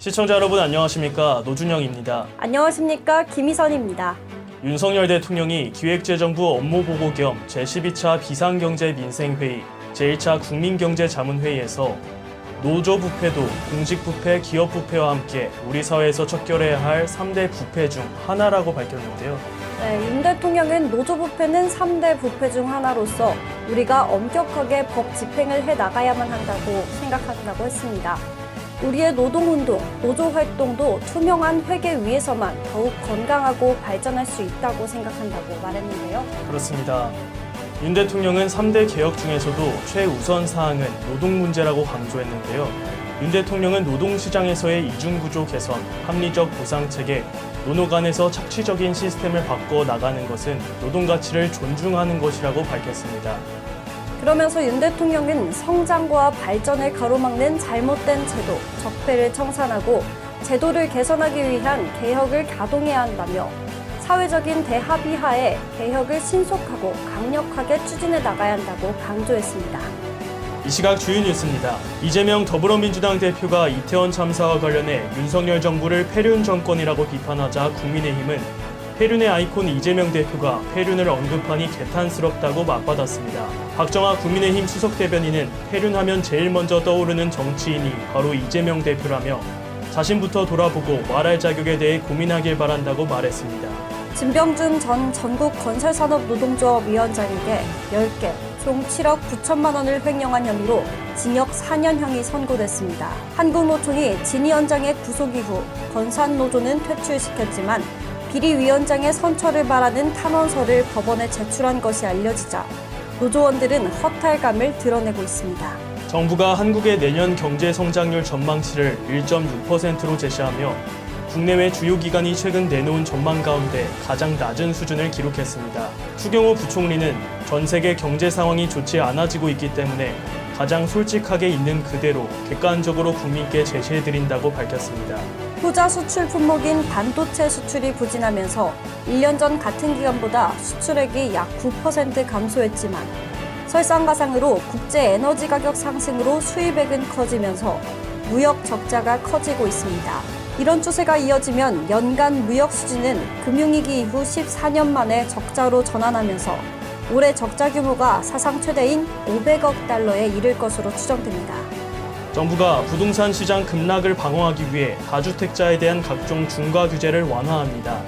시청자 여러분 안녕하십니까 노준영입니다. 안녕하십니까 김희선입니다. 윤석열 대통령이 기획재정부 업무보고 겸 제12차 비상경제민생회의 제1차 국민경제자문회의에서 노조 부패도 공직 부패, 기업 부패와 함께 우리 사회에서 척결해야 할 3대 부패 중 하나라고 밝혔는데요. 네, 윤 대통령은 노조 부패는 3대 부패 중 하나로서 우리가 엄격하게 법 집행을 해 나가야만 한다고 생각한다고 했습니다. 우리의 노동운동, 노조 활동도 투명한 회계 위에서만 더욱 건강하고 발전할 수 있다고 생각한다고 말했는데요. 그렇습니다. 윤 대통령은 3대 개혁 중에서도 최우선 사항은 노동 문제라고 강조했는데요. 윤 대통령은 노동시장에서의 이중구조 개선, 합리적 보상 체계, 노노 간에서 착취적인 시스템을 바꿔 나가는 것은 노동 가치를 존중하는 것이라고 밝혔습니다. 그러면서 윤 대통령은 성장과 발전을 가로막는 잘못된 제도, 적폐를 청산하고 제도를 개선하기 위한 개혁을 가동해야 한다며 사회적인 대합의 하에 개혁을 신속하고 강력하게 추진해 나가야 한다고 강조했습니다. 이 시각 주요 뉴스입니다. 이재명 더불어민주당 대표가 이태원 참사와 관련해 윤석열 정부를 패륜 정권이라고 비판하자 국민의힘은 패륜의 아이콘 이재명 대표가 패륜을 언급하니 개탄스럽다고 맞받았습니다. 박정아 국민의힘 수석 대변인은 패륜하면 제일 먼저 떠오르는 정치인이 바로 이재명 대표라며 자신부터 돌아보고 말할 자격에 대해 고민하길 바란다고 말했습니다. 진병준 전 전국 건설산업노동조합 위원장에게 10개, 총 7억 9천만 원을 횡령한 혐의로 징역 4년형이 선고됐습니다. 한국노총이 진 위원장의 구속 이후 건산노조는 퇴출시켰지만 비리위원장의 선처를 바라는 탄원서를 법원에 제출한 것이 알려지자 노조원들은 허탈감을 드러내고 있습니다. 정부가 한국의 내년 경제 성장률 전망치를 1.6%로 제시하며 국내외 주요 기관이 최근 내놓은 전망 가운데 가장 낮은 수준을 기록했습니다. 추경호 부총리는 전 세계 경제 상황이 좋지 않아지고 있기 때문에 가장 솔직하게 있는 그대로 객관적으로 국민께 제시해드린다고 밝혔습니다. 후자 수출 품목인 반도체 수출이 부진하면서 1년 전 같은 기간보다 수출액이 약 9% 감소했지만 설상가상으로 국제 에너지 가격 상승으로 수입액은 커지면서 무역 적자가 커지고 있습니다. 이런 추세가 이어지면 연간 무역 수지는 금융위기 이후 14년 만에 적자로 전환하면서 올해 적자 규모가 사상 최대인 500억 달러에 이를 것으로 추정됩니다. 정부가 부동산 시장 급락을 방어하기 위해 다주택자에 대한 각종 중과 규제를 완화합니다.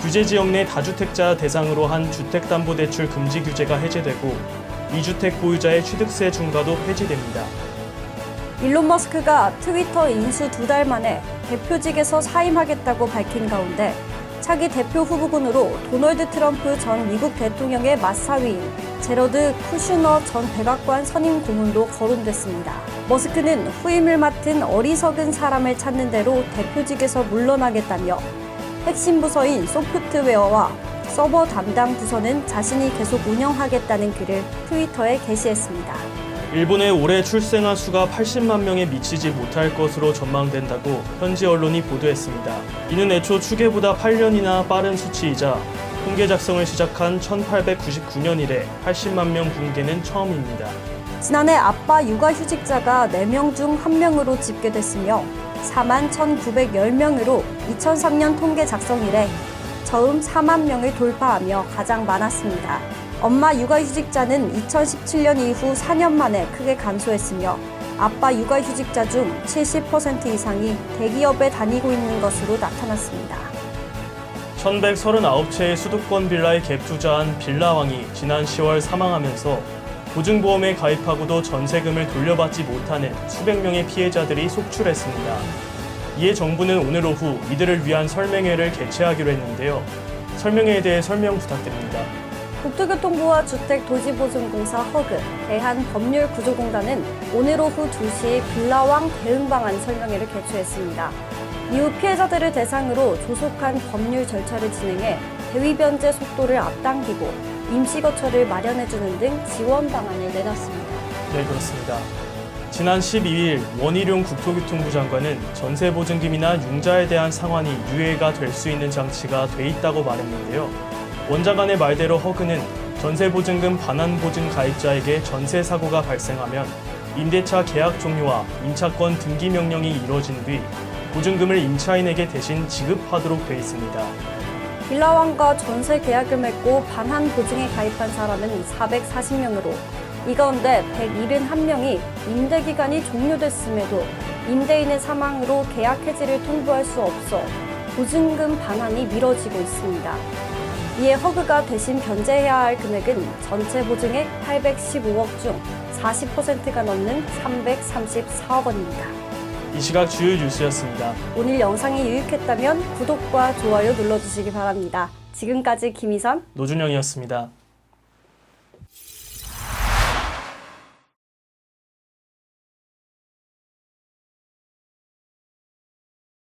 규제 지역 내 다주택자 대상으로 한 주택담보대출 금지 규제가 해제되고 이주택 보유자의 취득세 중과도 폐지됩니다. 일론 머스크가 트위터 인수 두 달 만에 대표직에서 사임하겠다고 밝힌 가운데 차기 대표 후보군으로 도널드 트럼프 전 미국 대통령의 맞사위인 제러드 쿠슈너 전 백악관 선임 고문도 거론됐습니다. 머스크는 후임을 맡은 어리석은 사람을 찾는 대로 대표직에서 물러나겠다며 핵심 부서인 소프트웨어와 서버 담당 부서는 자신이 계속 운영하겠다는 글을 트위터에 게시했습니다. 일본의 올해 출생아 수가 80만 명에 미치지 못할 것으로 전망된다고 현지 언론이 보도했습니다. 이는 애초 추계보다 8년이나 빠른 수치이자 통계 작성을 시작한 1899년 이래 80만 명 붕괴는 처음입니다. 지난해 아빠 육아휴직자가 4명 중 1명으로 집계됐으며 4만 1,910명으로 2003년 통계 작성 이래 처음 4만 명을 돌파하며 가장 많았습니다. 엄마 육아휴직자는 2017년 이후 4년 만에 크게 감소했으며 아빠 육아휴직자 중 70% 이상이 대기업에 다니고 있는 것으로 나타났습니다. 1139채의 수도권 빌라에 갭 투자한 빌라왕이 지난 10월 사망하면서 보증보험에 가입하고도 전세금을 돌려받지 못하는 수백 명의 피해자들이 속출했습니다. 이에 정부는 오늘 오후 이들을 위한 설명회를 개최하기로 했는데요. 설명회에 대해 설명 부탁드립니다. 국토교통부와 주택도시보증공사 허그, 대한법률구조공단은 오늘 오후 2시 빌라왕 대응 방안 설명회를 개최했습니다. 이후 피해자들을 대상으로 조속한 법률 절차를 진행해 대위 변제 속도를 앞당기고 임시거처를 마련해주는 등 지원 방안을 내놨습니다. 네, 그렇습니다. 지난 12일 원희룡 국토교통부 장관은 전세보증금이나 융자에 대한 상환이 유예가 될 수 있는 장치가 돼 있다고 말했는데요. 원 장관의 말대로 허그는 전세보증금 반환보증 가입자에게 전세 사고가 발생하면 임대차 계약 종료와 임차권 등기 명령이 이루어진 뒤 보증금을 임차인에게 대신 지급하도록 돼 있습니다. 빌라왕과 전세 계약을 맺고 반환 보증에 가입한 사람은 440명으로 이 가운데 171명이 임대 기간이 종료됐음에도 임대인의 사망으로 계약 해지를 통보할 수 없어 보증금 반환이 미뤄지고 있습니다. 이에 허그가 대신 변제해야 할 금액은 전체 보증액 815억 중 40%가 넘는 334억 원입니다. 이 시각 주요 뉴스였습니다. 오늘 영상이 유익했다면 구독과 좋아요 눌러주시기 바랍니다. 지금까지 김희선 노준영이었습니다.